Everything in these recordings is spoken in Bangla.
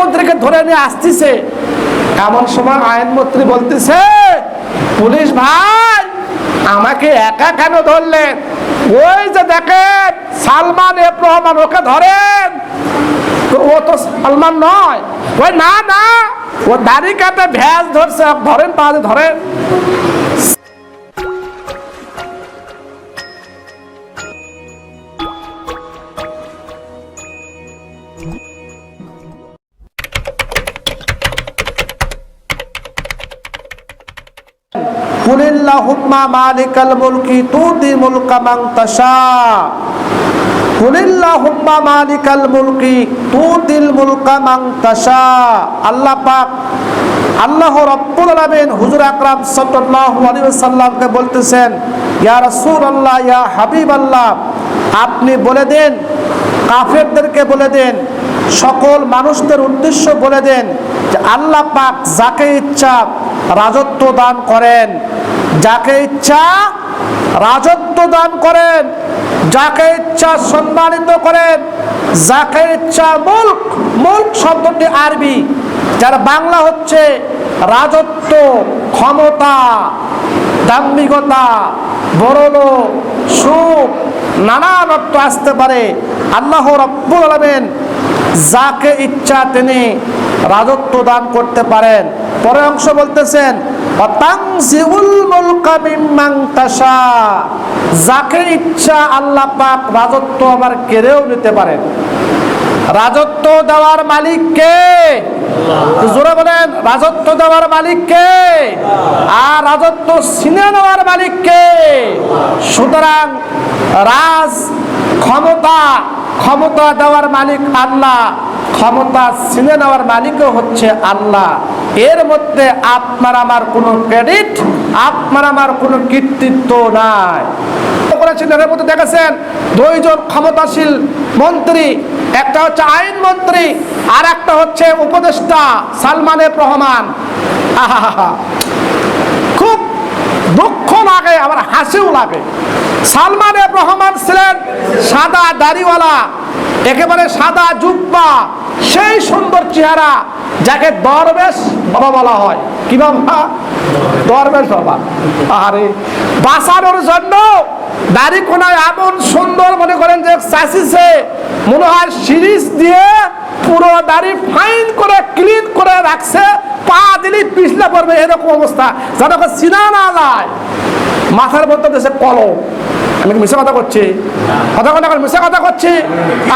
মন্ত্রীকে ধরে নিয়ে আসতেছে। এমন সময় আইনমন্ত্রী বলতেছে, পুলিশ ভাই, আমাকে একা কেন ধরলেন ওই যে দেখেন, সালমান এফ ওকে ধরেন। ও তো সালমান নয়। ওই না না, ও দাড়ি কাটে ভ্যাস ধরছে, ধরেন তাহলে ধরেন। মালিকাল মুলকি মান তাশা। কুলিল্লাহুম্মা মালিকাল মুলকি মান তাশা। আল্লাহ পাক আল্লাহ আলামিন হুজুর আকরাম সাল্লাল্লাহু আলাইহি বলতেছেন, ইয়া রাসূলুল্লাহ, ইয়া হাবিবাল্লাহ, আপনি বলে দেন, কাফেরদেরকে বলে দেন, সকল মানুষদের উদ্দেশ্য বলে দেন যে আল্লাহ পাক যাকে ইচ্ছা রাজত্ব দান করেন। যাকে ইচ্ছা রাজত্ব দান করেন, যাকে ইচ্ছা সম্মানিত করেন, যাকে ইচ্ছা মুল্ক মুল্ক শব্দটি আরবি, যার বাংলা হচ্ছে রাজত্ব, ক্ষমতা, দাম্ভিকতা বড়লোক সুখ নানান অর্থ আসতে পারে। আল্লাহ রব্বুল আলমেন যাকে ইচ্ছা তিনি রাজত্ব দান করতে পারেন। পরে অংশ বলতেছেন যাকে ইচ্ছা আল্লাহ পাক রাজত্ব আবার কেড়েও নিতে পারেন। রাজত্ব দেওয়ার মালিক কে? জোরে বলেন, রাজত্ব দেওয়ার মালিক কে? আর রাজত্ব ছিনে নেওয়ার মালিক কে? সুতরাং রাজ ক্ষমতা ক্ষমতা দেওয়ার মালিক আল্লাহ, ক্ষমতা ছিনে নেওয়ার মালিকও হচ্ছে আল্লাহ। এর মধ্যে আপনার আমার কোনো ক্রেডিট, আপনার আমার কোনো কৃতিত্ব নাই করেছেন এর মধ্যে দেখেছেন, দুইজন ক্ষমতাশীল মন্ত্রী, একটা হচ্ছে আইন মন্ত্রী আর একটা হচ্ছে উপদেষ্টা সালমানের রহমান আহাহাহা। লাগে, আবার হাসিও লাগে। সালমান এফ রহমান ছিলেন সাদা দাড়িওয়ালা, একেবারে সাদা জুব্বা, সেই সুন্দর চেহারা যাকে দরবেশ বাবা বলা হয়। কি বাবা দরবেশ বাবা। আরে বাঁচানোর জন্য দাড়ি কোনায় এমন সুন্দর মনে করেন যে চাষিছে মনে হয় সিরিজ দিয়ে পুরো দাড়ি ফাইন করে ক্লিন করে রাখছে, পা দিলেই পিছলে পড়বে, এরকম অবস্থা। যেন ওকে চিনা না যায়। মাথার মধ্যে দেশে কলম। আমি মিশে কথা করছি? কথা কথা মিশে কথা করছি?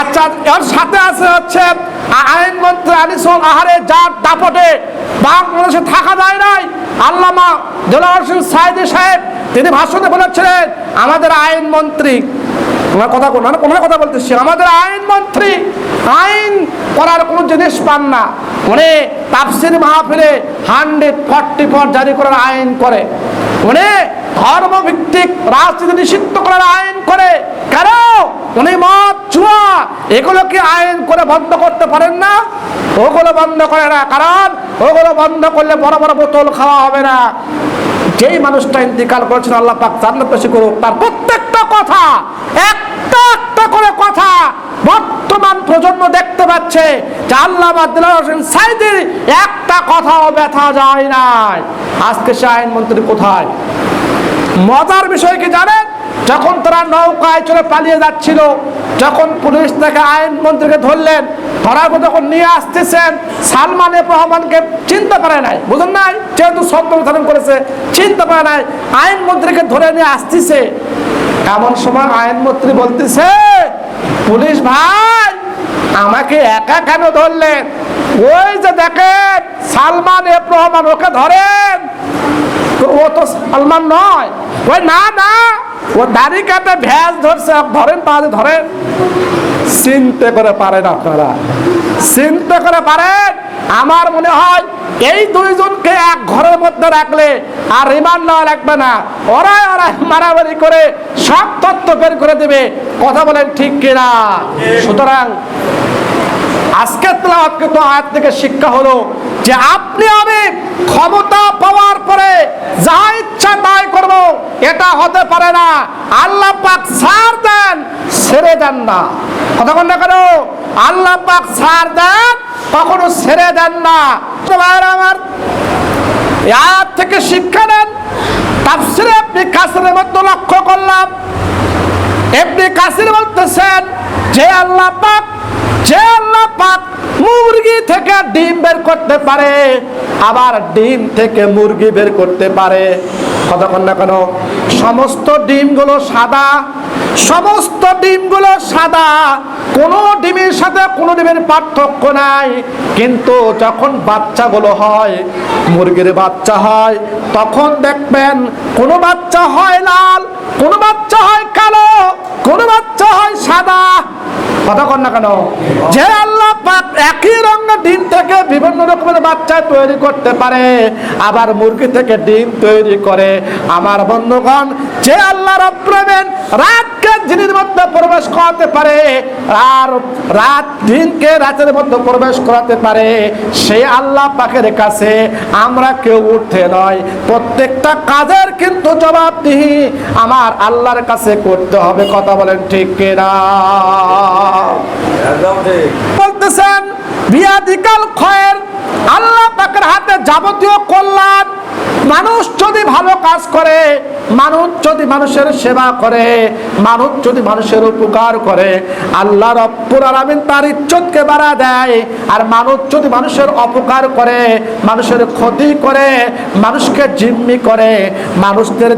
আচ্ছা এর সাথে আছে হচ্ছে, আ- আইনমন্ত্রী আনিসুল আহারে যার দাপটে বাংলাদেশে থাকা যায় নাই। আল্লামা জেলার হোসেন সাইদি সাহেব, তিনি ভাষণে বলেছিলেন, আমাদের আইনমন্ত্রী ওনার কথা ওনার ওনার কথা বলতেছি আমাদের আইনমন্ত্রী আইন করার কোনো জিনিস পান না। উনি তাফসির মাহফিলে হান্ড্রেড ফর্টি ফোর জারি করার আইন করে। উনি ধর্মভিত্তিক রাজনীতি নিষিদ্ধ করার আইন করে। কেন? উনি মদ চুয়া এগুলোকে আইন করে বন্ধ করতে পারেন না। ওগুলো বন্ধ করে না। কারণ ওগুলো বন্ধ করলে বড় বড় বোতল খাওয়া হবে না। যেই মানুষটা ইন্তিকাল করেছেন আল্লাহ পাক জান্নাত বেশি করুক। তার প্রত্যেকটা কথা, একটা বর্তমান প্রজন্ম দেখতে পাচ্ছে একটা কথাও ব্যথা যায় নাই। আজকে সে আইনমন্ত্রী কোথায়? মজার বিষয় কি জানেন? যখন তারা নৌকায় চলে পালিয়ে যাচ্ছিল, যখন পুলিশ তাকে আইনমন্ত্রীকে ধরলেন, ধরার পর যখন নিয়ে আসতেছেন, সালমান এফ রহমানকে চিনতে পারে নাই। বুঝলেন নাই? যেহেতু শব্দ ধারণ করেছে, চিনতে পারে নাই। আইনমন্ত্রীকে ধরে নিয়ে আসতেছে। এমন সময় আইনমন্ত্রী বলতেছে পুলিশ ভাই, আমাকে একা কেন ধরলেন ওই যে দেখেন, সালমান এফ ওকে ধরেন। ও তো সালমান নয়। ওই না না, ও দাড়ি কাটে ভ্যাস ধরছে ধরেন তাহলে ধরেন। চিনতে করে পারেন আপনারা। চিনতে করে পারেন, আমার মনে হয় এই দুইজনকে এক ঘরের মধ্যে রাখলে আর রিমান্ড নেওয়া লাগবে না। ওরাই ওরাই মারামারি করে সব তথ্য বের করে দেবে। কথা বলেন ঠিক কিনা? সুতরাং আজকে তেলাওয়াতকৃত আয়াত থেকে শিক্ষা হলো যে আপনি আমি ক্ষমতা পাওয়ার পরে যা ইচ্ছা তাই করব, এটা হতে পারে না। আল্লাহ পাক ছাড় দেন ছেড়ে দেন না। কথা না কেন? আল্লাহ পাক ছাড় দেন, কখনো ছেড়ে দেন না। তো আমার আয়াত থেকে শিক্ষা নেন। তাফসিরে আপনি কাসরের মধ্যে লক্ষ্য করলাম। এমনি কাসির বলতেছেন যে আল্লাহ পাক যে আল্লাহ পাক মুরগি থেকে ডিম বের করতে পারে, আবার ডিম থেকে মুরগি বের করতে পারে। কতক্ষণ না কেন? সমস্ত ডিমগুলো সাদা, সমস্ত ডিমগুলো সাদা। কোনো ডিমের সাথে কোনো ডিমের পার্থক্য নাই। কিন্তু যখন বাচ্চাগুলো হয়, মুরগির বাচ্চা হয়, তখন দেখবেন কোনো বাচ্চা হয় লাল, কোনো বাচ্চা হয় কালো, কোনো বাচ্চা হয় সাদা। কথা না কেন? যে আল্লাহ পাক একই রঙের ডিম থেকে বিভিন্ন রকমের বাচ্চা তৈরি করতে পারে, আবার মুরগি থেকে ডিম তৈরি করে। আমার বন্ধুগণ, যে আল্লাহ রব্রবেন রাতকে দিনের মধ্যে প্রবেশ করাতে পারে আর রাত দিনকে রাতের মধ্যে প্রবেশ করাতে পারে সেই আল্লাহ পাকের কাছে আমরা কেউ উঠতে নয়। প্রত্যেকটা কাজের কিন্তু জবাবদিহি আমার আল্লাহর কাছে করতে হবে কথা বলেন ঠিক কিনা? বলতেছেন বিয়াদিকাল খয়ের আল্লাহ পাকের হাতে যাবতীয় কল্যাণ, মানুষ যদি ভালো কাজ করে, মানুষ যদি মানুষের সেবা করে, মানুষ যদি মানুষের উপকার করে, আল্লাহ রব্বুল আলামিন তার ইজ্জতকে বাড়া দেয়। আর মানুষ যদি মানুষের অপকার করে, মানুষের ক্ষতি করে, মানুষকে জিম্মি করে, মানুষদের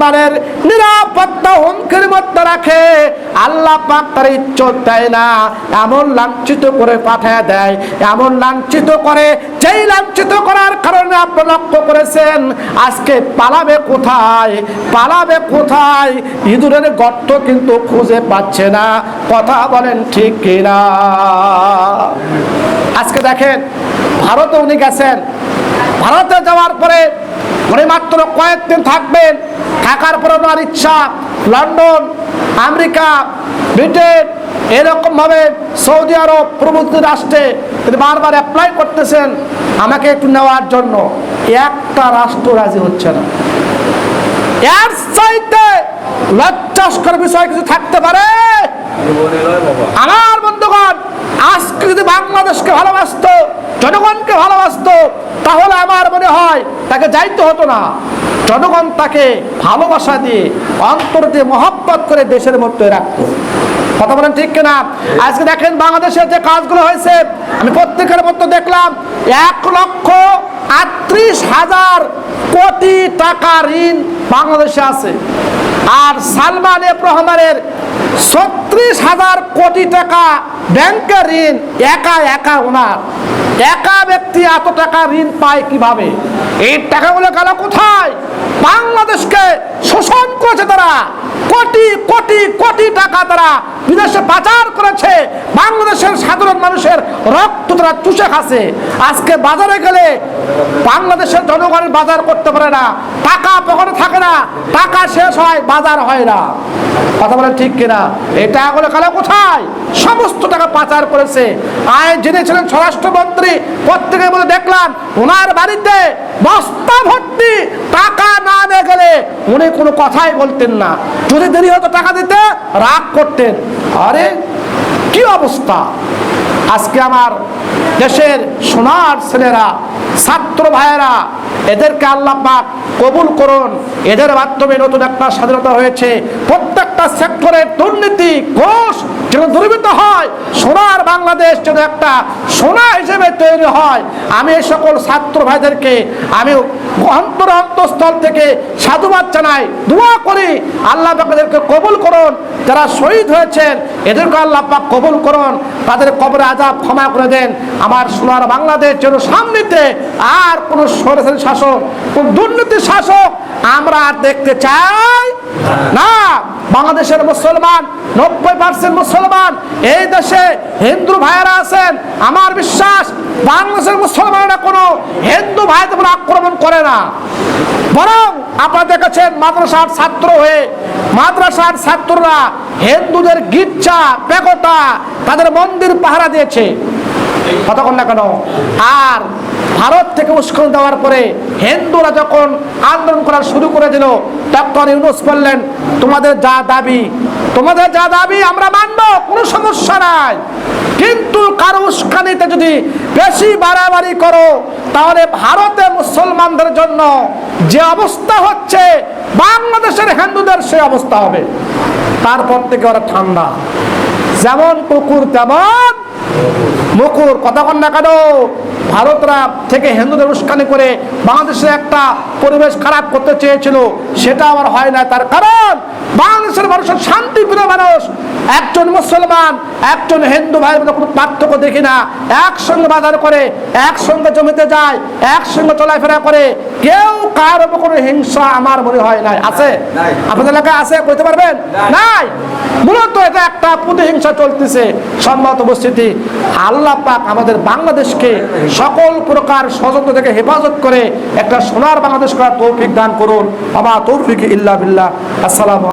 মালের নিরাপত্তা হুমকির মধ্যে রাখে, আল্লাহ পাক তার ইজ্জত দেয় না। এমন লাঞ্ছিত করে পাঠায় দেয়, এমন লাঞ্ছিত করে, যেই লাঞ্ছিত করার কারণে আপনি লক্ষ্য করেছেন, আজকে পালাবে কোথায় পালাবে কোথায়, ইঁদুরের গর্ত কিন্তু খুঁজে পাচ্ছে না, কথা বলেন ঠিক কিনা? আজকে দেখেন, ভারতে উনি গেছেন। ভারতে যাওয়ার পরে উনি মাত্র কয়েকদিন থাকবেন, থাকার পরে ওনার ইচ্ছা, লন্ডন, আমেরিকা, ব্রিটেন এরকম ভাবে সৌদি আরব প্রভৃতি রাষ্ট্রে তিনি বারবার অ্যাপ্লাই করতেছেন আমাকে একটু নেওয়ার জন্য। একটা রাষ্ট্র রাজি হচ্ছে না। এর চাইতে লজ্জাস্কর বিষয় কিছু থাকতে পারে? আমার বন্ধুগণ, আজকে যদি বাংলাদেশকে ভালোবাসতো, জনগণকে ভালোবাসতো, তাহলে আমার মনে হয় তাকে যাইতে হতো না। জনগণ তাকে ভালোবাসা দিয়ে, অন্তর দিয়ে মহব্বত করে দেশের মধ্যে রাখতো। কথা বলেন ঠিক কিনা? আজকে দেখেন বাংলাদেশের যে কাজগুলো হয়েছে, আমি প্রত্যেকের মধ্যে দেখলাম এক লক্ষ আটত্রিশ হাজার কোটি টাকা ঋণ বাংলাদেশে আছে। আর সালমান এফ ছত্রিশ হাজার কোটি টাকা ব্যাংকের ঋণ, একা একা ওনার। একা ব্যক্তি এত টাকা ঋণ পায় কীভাবে? এই টাকাগুলো গেল কোথায়? বাংলাদেশকে শোষণ করেছে তারা। কোটি কোটি কোটি টাকা তারা বিদেশে পাচার করেছে। বাংলাদেশের সাধারণ মানুষের রক্ত তারা চুষে খাচ্ছে। আজকে বাজারে গেলে বাংলাদেশের জনগণের বাজার করতে পারে না। টাকা পকেটে থাকে না। টাকা শেষ হয়, বাজার হয় না। কথা বলে ঠিক কিনা? এই টাকাগুলো কালো কোথায়? সমস্ত টাকা পাচার করেছে। আয় যিনি ছিলেন স্বরাষ্ট্রমন্ত্রী প্রত্যেকের বলে দেখলাম, ওনার বাড়িতে বস্তা ভর্তি টাকা না নিয়ে গেলে উনি কোনো কথাই বলতেন না। যদি দেরি হতো টাকা দিতে, রাগ করতেন। আরে, কি অবস্থা? আজকে আমার দেশের সোনার ছেলেরা, ছাত্র ভাইয়েরা, এদেরকে আল্লাহ কবুল করুন। এদের মাধ্যমে নতুন একটা স্বাধীনতা হয়েছে। প্রত্যেকটা সেক্টরের দুর্নীতি, ঘোষ যেন দূরীভূত হয়, সোনার বাংলাদেশ যেন একটা সোনা হিসেবে তৈরি হয়। আমি এই সকল ছাত্র ভাইদেরকে, আমি অন্তর অন্তঃস্থল থেকে সাধুবাদ জানাই, দোয়া করি, আল্লাহ পাক এদেরকে কবুল করুন, যারা শহীদ হয়েছেন, এদেরকে আল্লাহ পাক কবুল করুন, তাদের কবরে আজাব ক্ষমা করে দেন। আমার সোনার বাংলাদেশ যেন সামনেতে আর কোনো সরকারি শাসক কোন দুর্নীতি শাসক আমরা আর দেখতে চাই না। বাংলাদেশের মুসলমান, নব্বই পার্সেন্ট মুসলমান, এই দেশে হিন্দু ভাইয়েরা আছেন। আমার বিশ্বাস, বাংলাদেশের মুসলমানরা কোনো হিন্দু ভাই উপর আক্রমণ করে না। বরং আপনারা দেখেছেন, মাদ্রাসার ছাত্র হয়ে মাদ্রাসার ছাত্ররা হিন্দুদের গির্জা পেগোটা তাদের মন্দির পাহারা দিয়েছে। কতক্ষণ না কেন? আর ভারত থেকে উস্কান দেওয়ার পরে হিন্দুরা যখন আন্দোলন করা শুরু করে দিল ডক্টর ইউনুস বললেন, তোমাদের যা দাবি, তোমাদের যা দাবি আমরা মানব, কোনো সমস্যা নাই। কিন্তু কারও উস্কানিতে যদি বেশি বাড়াবাড়ি করো, তাহলে ভারতে মুসলমানদের জন্য যে অবস্থা হচ্ছে, বাংলাদেশের হিন্দুদের সে অবস্থা হবে। তারপর থেকে ওরা ঠান্ডা। যেমন কুকুর তেমন, মুকুর। কথা কন না কেন? ভারতরা থেকে হিন্দুদের উস্কানি করে বাংলাদেশে একটা পরিবেশ খারাপ করতে চেয়েছিল সেটা আবার হয় না। তার কারণ বাংলাদেশের মানুষের শান্তিপ্রিয় মানুষ। একজন মুসলমান একজন হিন্দু ভাইয়ের মধ্যে কোনো পার্থক্য দেখি না। একসঙ্গে বাজার করে একসঙ্গে জমিতে যায় একসঙ্গে চলাফেরা করে। কেউ কার কোনো হিংসা আমার মনে হয় নাই। আছে? আপনাদের এলাকায় আছে? বলতে পারবেন? নাই। মূলত এটা একটা প্রতিহিংসা চলতেছে। সম্মত উপস্থিতি। আল্লাহ পাক আমাদের বাংলাদেশকে সকল প্রকার ষড়যন্ত্র থেকে হেফাজত করে একটা সোনার বাংলাদেশ করার তৌফিক দান করুন। বাবা তৌফিক ইল্লা আসসালাম